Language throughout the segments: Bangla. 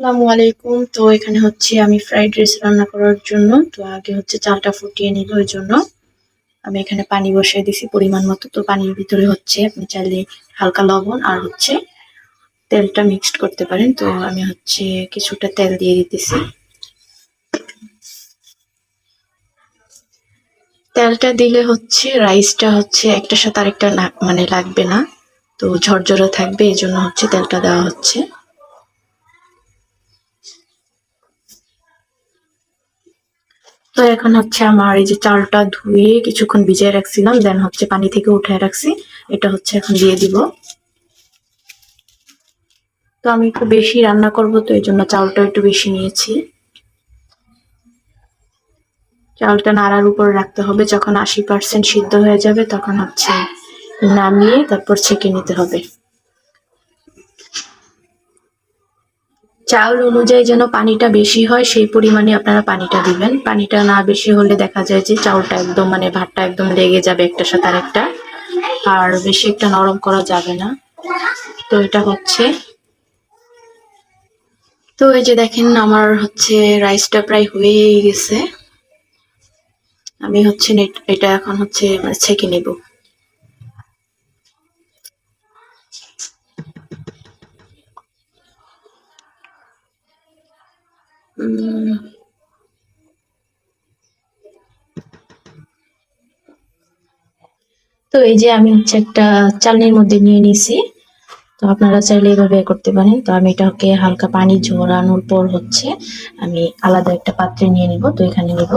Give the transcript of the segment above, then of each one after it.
আসসালামু আলাইকুম। তো এখানে হচ্ছে আমি ফ্রাইড রাইস রান্না করার জন্য, তো আগে হচ্ছে চালটা ফুটিয়ে নিব ওই জন্য। আমি এখানে পানি বসিয়ে দিছি পরিমাণ মতো। তো পানির ভিতরে হচ্ছে আপনি চাইলে হালকা লবণ আর হচ্ছে তেলটা মিক্সড করতে পারেন। তো আমি হচ্ছে কিছুটা তেল দিয়ে দিতেছি। তেলটা দিলে হচ্ছে রাইসটা হচ্ছে একটার সাথে আরেকটা মানে লাগবে না। তো ঝরঝরে থাকবে, এই জন্য হচ্ছে তেলটা দেওয়া হচ্ছে। তো এখন হচ্ছে আমার এই যে চালটা ধুয়ে কিছুক্ষণ ভিজিয়ে রাখছিলাম দেন হচ্ছে পানি থেকে উঠে রাখছি। এটা হচ্ছে এখন দিয়ে দিব। তো আমি একটু বেশি রান্না করব, তো এই জন্য চালটা একটু বেশি নিয়েছি। চালটা নাড়ার উপর রাখতে হবে, যখন আশি পার্সেন্ট সিদ্ধ হয়ে যাবে তখন হচ্ছে নামিয়ে তারপর ছেঁকে নিতে হবে। চাউল অনুযায়ী যেন পানিটা বেশি হয়, সেই পরিমাণে আপনারা পানিটা দিবেন। পানিটা না বেশি হলে দেখা যায় যে চাউলটা একদম মানে ভাতটা একদম লেগে যাবে একটার সাথে আরেকটা। আর বেশি একটা নরম করা যাবে না। তো এটা হচ্ছে। তো এই যে দেখেন আমার হচ্ছে রাইসটা প্রায় হয়েই গেছে। আমি হচ্ছে এটা এখন হচ্ছে মানে ছেঁকে নেব। তো এই যে আমি হচ্ছে একটা চালনির মধ্যে নিয়ে নিছি। তো আপনারা চাইলে এভাবে করতে পারেন। তো আমি এটাকে হালকা পানি ঝরানোর পর হচ্ছে আমি আলাদা একটা পাত্রে নিয়ে নিব। তো এখানে নিব।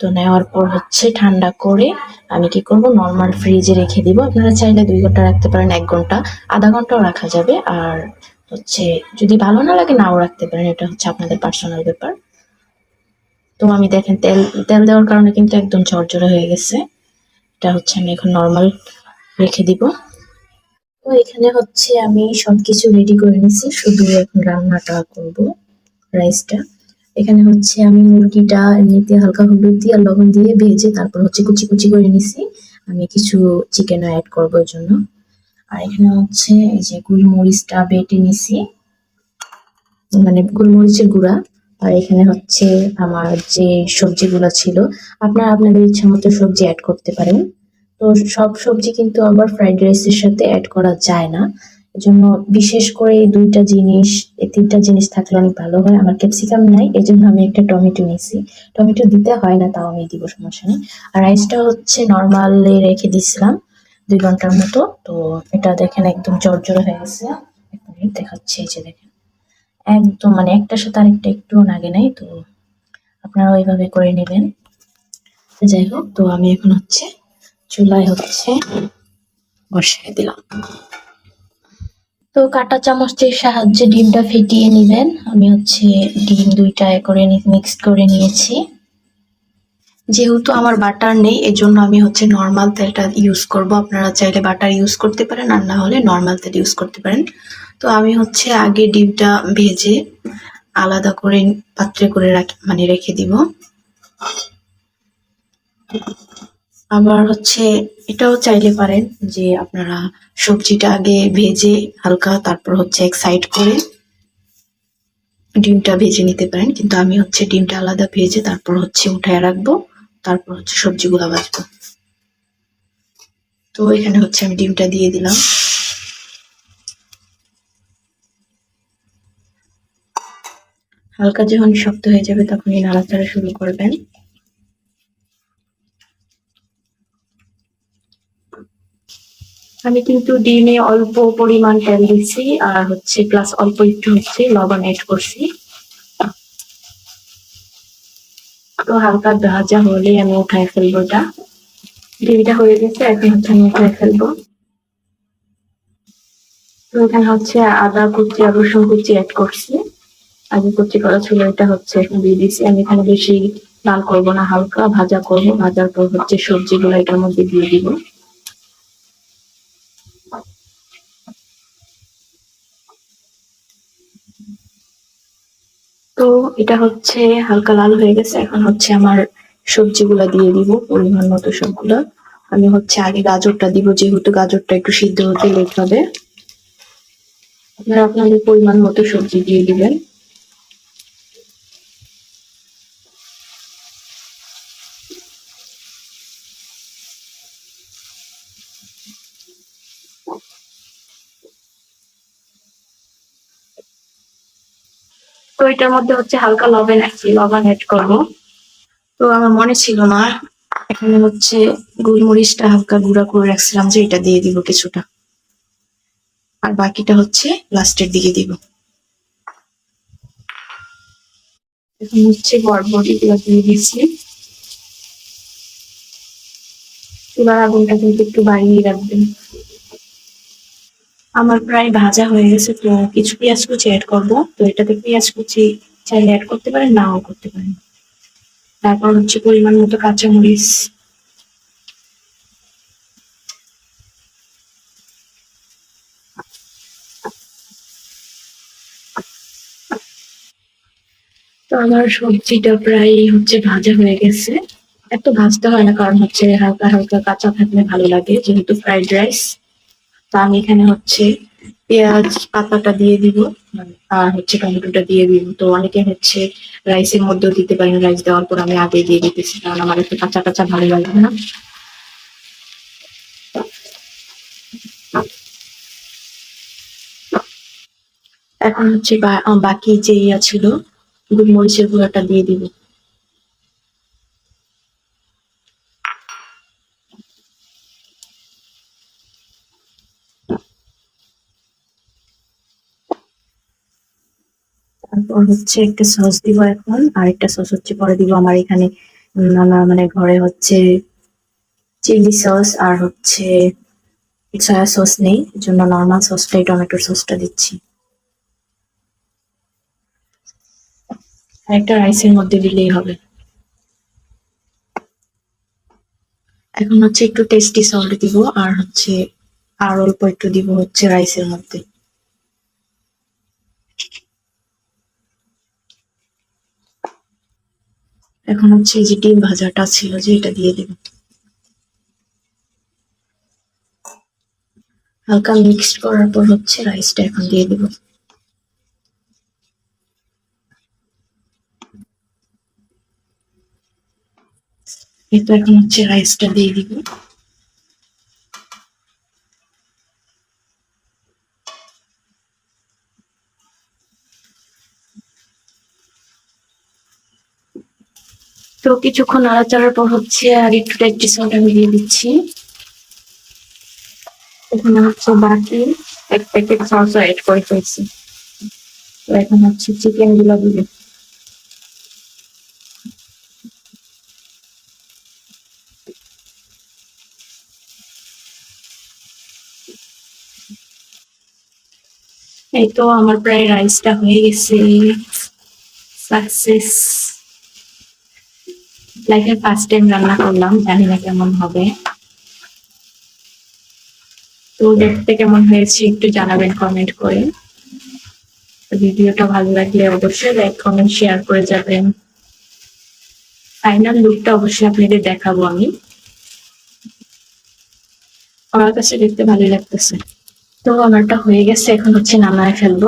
তো নেওয়ার পর হচ্ছে ঠান্ডা করে আমি কি করব? নর্মাল ফ্রিজে রেখে দিব। আপনারা চাইলে দুই ঘণ্টা রাখতে পারেন, এক ঘণ্টা। আধা ঘন্টাও রাখা যাবে। আর হচ্ছে, যদি ভালো না লাগে, নাও রাখতে পারেন। এটা হচ্ছে আপনাদের পার্সোনাল ব্যাপার। তো আমি দেখেন, তেল তেল দেওয়ার কারণে কিন্তু একদম ঝরঝরে হয়ে গেছে। এটা হচ্ছে আমি এখন নর্মাল রেখে দিব। তো এখানে হচ্ছে আমি সবকিছু রেডি করে নিছি শুধু এখন রান্নাটা করব রাইসটা এখানে হচ্ছে আমি মুরগিটা এমনিতে হালকা হলুদ দিয়ে আর লবণ দিয়ে ভেজে তারপর হচ্ছে কুচি কুচি করে নিছি আমি কিছু চিকেন অ্যাড করব এর জন্য। আর এখানে হচ্ছে এই যে গোলমরিচটা বেটে নিছি। মানে গোলমরিচের গুঁড়া। আর এখানে হচ্ছে আমার যে সবজিগুলো ছিল, আপনারা আপনাদের ইচ্ছা মতো সবজি অ্যাড করতে পারেন। তো সব সবজি কিন্তু আবার ফ্রাইড রাইসের সাথে অ্যাড করা যায় না। এজন্য বিশেষ করে এই দুইটা জিনিস, এই তিনটা জিনিস থাকলে অনেক ভালো হয়। আমার ক্যাপসিকাম নাই, এজন্য আমি একটা টমেটো নিছি। টমেটো দিতে হয় না, তাও আমি দিব সমস্যা নেই। আর রাইসটা হচ্ছে নর্মালে রেখে দিছিলাম। দুই ঘণ্টার মতো। তো এটা দেখেন একদম জর্জর হয়ে গেছে। দেখাচ্ছি, এই যে দেখেন। একদম মানে একটার সাথে আরেকটা একটুও লাগে নাই, তো আপনারা ওইভাবে করে নেবেন। যাই হোক, তো আমি এখন হচ্ছে চুলায় হচ্ছে বসিয়ে দিলাম। তো কাঁটা চামচের সাহায্যে ডিমটা ফেটিয়ে নেবেন। আমি হচ্ছে ডিম দুইটা করে মিক্স করে নিয়েছি। যেহেতু আমার বাটার নেই, এজন্য আমি হচ্ছে নর্মাল তেলটা ইউজ করব। আপনারা চাইলে বাটার ইউজ করতে পারেন, আর না হলে নর্মাল তেল ইউজ করতে পারেন। তো আমি হচ্ছে আগে ডিমটা ভেজে আলাদা করে পাত্রে করে রাখি মানে রেখে দিব। আবার হচ্ছে এটাও চাইলে পারেন যে আপনারা সবজিটা আগে ভেজে হালকা তারপর হচ্ছে এক সাইড করে ডিমটা ভেজে নিতে পারেন। কিন্তু আমি হচ্ছে ডিমটা আলাদা ভেজে তারপর হচ্ছে উঠায় রাখব। তারপর হচ্ছে সবজিগুলো ভাজবো। তো এখানে হচ্ছে আমি ডিমটা দিয়ে দিলাম। হালকা যখন শক্ত হয়ে যাবে তখনই নাড়াচাড়া শুরু করবেন। আমি কিন্তু ডিমে অল্প পরিমাণ তেল দিচ্ছি আর হচ্ছে প্লাস অল্প একটু হচ্ছে লবণ অ্যাড করছি। তো হালকা ভাজা হলে আমি উঠাই ফেলব এটা ডিবিটা হয়ে গেছে, এখন হচ্ছে আমি উঠাই ফেলব। তো এখানে হচ্ছে আদা কুচি আর রসুন কুচি অ্যাড করছি। আগে কুচি করা ছিল, এটা হচ্ছে এখন দিয়ে দিছি। আমি এখানে বেশি লাল করব না, হালকা ভাজা করব। ভাজার পর হচ্ছে সবজিগুলো এটার মধ্যে দিয়ে দিব। তো এটা হচ্ছে হালকা লাল হয়ে গেছে। এখন হচ্ছে আমার সবজিগুলা দিয়ে দিব, পরিমাণ মতো সবগুলা। আমি হচ্ছে আগে গাজরটা দিব, যেহেতু গাজরটা একটু সিদ্ধ হতে লেট হবে। আপনারা আপনাদের পরিমাণ মতো সবজি দিয়ে দিবেন। তো এটার মধ্যে হচ্ছে হালকা লবণ লবণ অ্যাড করব। তো আমার মনে ছিল না, এখানে হচ্ছে গোলমরিচটা হালকা গুঁড়া করে রাখছিলাম যে এটা দিয়ে দিব কিছুটা। আর বাকিটা হচ্ছে লাস্টের দিকে দিব। এখন হচ্ছে বরবটি দিয়ে চুলার আগুনটা কিন্তু একটু বাড়িয়ে রাখবেন। আমার প্রায় ভাজা হয়ে গেছে, তো কিছু পেঁয়াজ কুচি অ্যাড করব। তো এটাতে পেঁয়াজ কুচি চাইলে অ্যাড করতে পারেন, নাও করতে পারেন। তারপর হচ্ছে পরিমাণ মতো কাঁচামরিচ। তো আমার সবজিটা প্রায় হচ্ছে ভাজা হয়ে গেছে। এত ভাজতে হয় না, কারণ হচ্ছে হালকা হালকা কাঁচা থাকলে ভালো লাগে, যেহেতু ফ্রাইড রাইস তো আমি এখানে হচ্ছে পেঁয়াজ পাতাটা দিয়ে দিব আর হচ্ছে টমেটোটা দিয়ে দিব। তো অনেকে হচ্ছে রাইসের মধ্যেও দিতে পারেন রাইস দেওয়ার পর আমি আগে দিয়ে দিতেছি, কারণ আমার একটু কাঁচা কাঁচা ভালো লাগে না। এখন হচ্ছে বাকি যে ইয়া ছিল গোলমরিচের গুঁড়াটা দিয়ে দিব। তারপর হচ্ছে একটা সস দিব এখন। আর একটা সস হচ্ছে পরে দিব আমার এখানে আমার মানে ঘরে হচ্ছে চিলি সস আর হচ্ছে সয়া সস নেই। জন্য নর্মাল সসটাই টমেটোর সসটা দিচ্ছি। একটা রাইসের মধ্যে দিলেই হবে। এখন হচ্ছে একটু টেস্টি সল্ট দিব আর হচ্ছে আর অল্প একটু দিব হচ্ছে রাইসের মধ্যে। এখন হচ্ছে যে ডিম ভাজাটা ছিল যে এটা দিয়ে দেব। হালকা মিক্সড করার পর হচ্ছে রাইসটা এখন দিয়ে দেব। এটা এখন হচ্ছে রাইসটা দিয়ে দিব। তো কিছুক্ষণ নাড়াচাড়ার পর হচ্ছে আর একটু টেস্টি সল্ট আমি দিচ্ছি। এখানে হচ্ছে বাকি এক প্যাকেট সস অ্যাড করে ফেলছি। তো এখন হচ্ছে চিকেনগুলো দিবে এই তো আমার প্রায় রাইসটা হয়ে গেছে। সাকসেস লাইফের ফার্স্ট টাইম রান্না করলাম, জানি না কেমন হবে। তো দেখতে কেমন হয়েছে একটু জানাবেন কমেন্ট করে। ভিডিওটা ভালো লাগলে অবশ্যই লাইক কমেন্ট শেয়ার করে যাবেন। ফাইনাল লুকটা অবশ্যই আপনাদের দেখাবো আমি। আমার কাছে দেখতে ভালোই লাগতেছে। তো আমারটা হয়ে গেছে, এখন হচ্ছে নামায় ফেলব।